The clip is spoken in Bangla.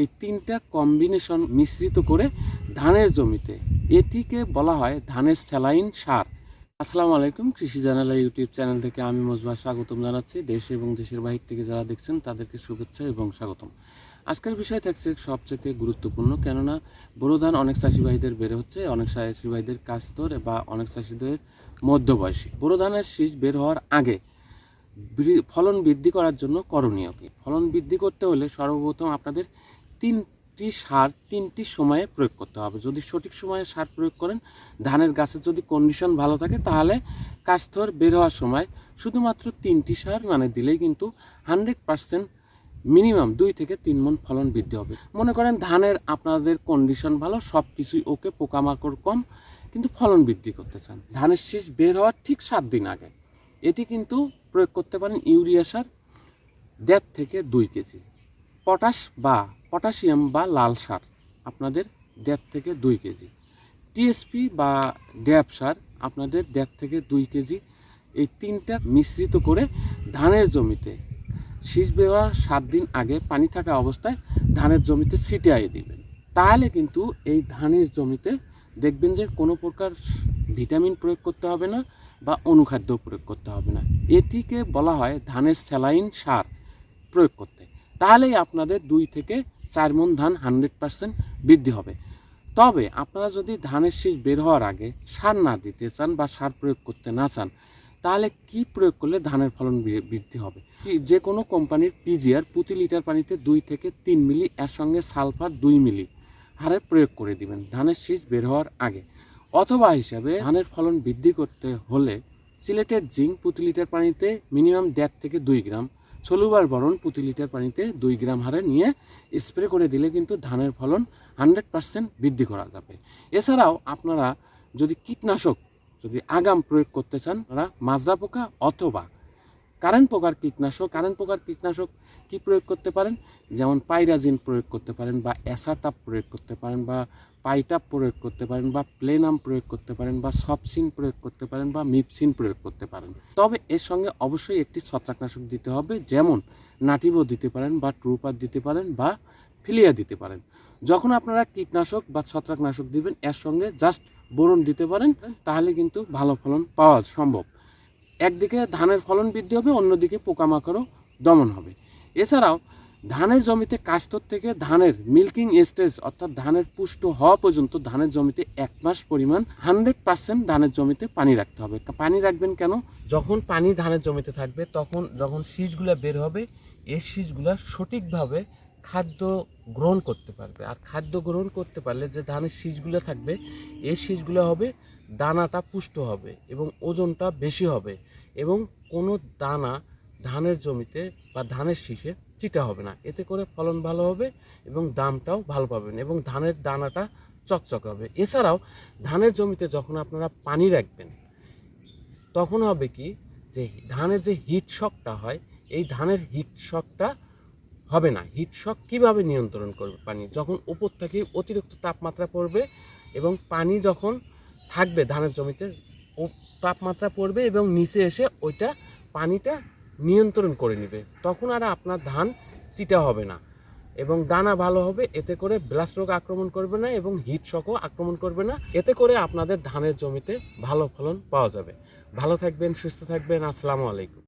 এই তিনটা কম্বিনেশন মিশ্রিত করে ধানের জমিতে। এটিকে বলা হয় ধানের স্যালাইন সার। আসসালামু আলাইকুম, কৃষি জানালা ইউটিউব চ্যানেল থেকে আমি মজবা স্বাগতম জানাচ্ছি। দেশ এবং দেশের বাহির থেকে যারা দেখছেন, তাদেরকে শুভেচ্ছা এবং স্বাগতম। আজকের বিষয় থাকছে সবচেয়ে গুরুত্বপূর্ণ, কেননা বোরো ধান অনেক চাষি ভাইদের বের হচ্ছে, অনেক চাষি ভাইদের কাস্তর বা অনেক চাষিদের মধ্যবয়সী। বোরো ধানের শীষ বের হওয়ার আগে ফলন বৃদ্ধি করার জন্য করণীয় কি? ফলন বৃদ্ধি করতে হলে সর্বপ্রথম আপনাদের তিনটি সার তিনটি সময়ে প্রয়োগ করতে হবে। যদি সঠিক সময়ে সার প্রয়োগ করেন, ধানের গাছের যদি কন্ডিশন ভালো থাকে, তাহলে কাস্তর বের হওয়ার সময় শুধুমাত্র তিনটি সার মানে দিলেই কিন্তু হান্ড্রেড পার্সেন্ট মিনিমাম দুই থেকে তিন মন ফলন বৃদ্ধি হবে। মনে করেন ধানের আপনাদের কন্ডিশন ভালো সব কিছুই ওকে পোকামাকড় কম, কিন্তু ফলন বৃদ্ধি করতে চান। ধানের শীষ বের হওয়ার ঠিক সাত দিন আগে। এটি কিন্তু প্রয়োগ করতে পারেন ইউরিয়া সার দেড় থেকে দুই কেজি। পটাশ বা পটাশিয়াম বা লাল সার আপনাদের দেড় থেকে দুই কেজি। টিএসপি বা ড্যাপ সার আপনাদের দেড় থেকে দুই কেজি। এই তিনটা মিশ্রিত করে ধানের জমিতে শীষ বেরোয়ার সাত দিন আগে পানি থাকা অবস্থায় ধানের জমিতে ছিটিয়ে দিবেন। তাহলে কিন্তু এই ধানের জমিতে দেখবেন যে কোনো প্রকার ভিটামিন প্রয়োগ করতে হবে না বা অনুখাদ্য প্রয়োগ করতে হবে না। এটিকে বলা হয় ধানের স্যালাইন সার প্রয়োগ করতে। তাহলেই আপনাদের দুই থেকে চার মন ধান হান্ড্রেড পার্সেন্ট বৃদ্ধি হবে। তবে আপনারা যদি ধানের শীষ বের হওয়ার আগে সার না দিতে চান বা সার প্রয়োগ করতে না চান, তাহলে কি প্রয়োগ করলে ধানের ফলন বৃদ্ধি হবে? যে কোনো কোম্পানির পিজিআর প্রতি লিটার পানিতে দুই থেকে তিন মিলি এর সঙ্গে সালফার দুই মিলি হারে প্রয়োগ করে দিবেন ধানের শীষ বের হওয়ার আগে। অথবা হিসাবে ধানের ফলন বৃদ্ধি করতে হলে সিলেটের জিঙ্ক প্রতি লিটার পানিতে মিনিমাম দেড় থেকে দুই গ্রাম সলুবার বরণ প্রতি লিটার পানিতে দুই গ্রাম হারে নিয়ে স্প্রে করে দিলে কিন্তু ধানের ফলন হান্ড্রেড পার্সেন্ট বৃদ্ধি করা যাবে। এছাড়াও আপনারা যদি কীটনাশক যদি আগাম প্রয়োগ করতে চান তারা মাজরা পোকা অথবা কারেন্ট পোকার কীটনাশক, কারেন্ট পোকার কীটনাশক কি প্রয়োগ করতে পারেন? যেমন পাইরাজিন প্রয়োগ করতে পারেন বা অ্যাসাটাপ প্রয়োগ করতে পারেন বা পাইটাপ প্রয়োগ করতে পারেন বা প্লেনাম প্রয়োগ করতে পারেন বা সবসিন প্রয়োগ করতে পারেন বা মিপসিন প্রয়োগ করতে পারেন। তবে এর সঙ্গে অবশ্যই একটি ছত্রাকনাশক দিতে হবে, যেমন নাটিভো দিতে পারেন বা ট্রুপার দিতে পারেন বা ফিলিয়া দিতে পারেন। যখন আপনারা কীটনাশক বা ছত্রাকনাশক দিবেন, এর সঙ্গে জাস্ট বোরন দিতে পারেন, তাহলে কিন্তু ভালো ফলন পাওয়া সম্ভব। একদিকে ধানের ফলন বৃদ্ধি হবে, অন্যদিকে পোকামাকড়ও দমন হবে। এছাড়াও ধানের জমিতে কাস্তর থেকে ধানের মিল্কিং স্টেজ অর্থাৎ ধানের পুষ্ট হওয়া পর্যন্ত ধানের জমিতে এক মাস পরিমাণ হান্ড্রেড পার্সেন্ট ধানের জমিতে পানি রাখতে হবে। পানি রাখবেন কেন? যখন পানি ধানের জমিতে থাকবে, তখন যখন শীষগুলো বের হবে এই শীষগুলো সঠিকভাবে খাদ্য গ্রহণ করতে পারবে। আর খাদ্য গ্রহণ করতে পারলে যে ধানের শীষগুলো থাকবে এই শীষগুলো হবে, দানাটা পুষ্ট হবে এবং ওজনটা বেশি হবে এবং কোনো দানা ধানের জমিতে বা ধানের শীষে চিটা হবে না। এতে করে ফলন ভালো হবে এবং দামটাও ভালো পাবেন এবং ধানের দানাটা চকচক হবে। এছাড়াও ধানের জমিতে যখন আপনারা পানি রাখবেন, তখন হবে কি যে ধানের যে হিট শকটা হয়, এই ধানের হিট শকটা হবে না। হিট শক কীভাবে নিয়ন্ত্রণ করবে পানি? যখন উপর থেকে অতিরিক্ত তাপমাত্রা পড়বে এবং পানি যখন থাকবে ধানের জমিতে তাপমাত্রা পড়বে এবং নিচে এসে ওইটা পানিটা নিয়ন্ত্রণ করে নেবে, তখন আর আপনার ধান চিটা হবে না এবং দানা ভালো হবে, এতে করে ব্লাস্ট রোগ আক্রমণ করবে না এবং হিট শকও আক্রমণ করবে না, এতে করে আপনাদের ধানের জমিতে ভালো ফলন পাওয়া যাবে। ভালো থাকবেন, সুস্থ থাকবেন, আসসালামু আলাইকুম।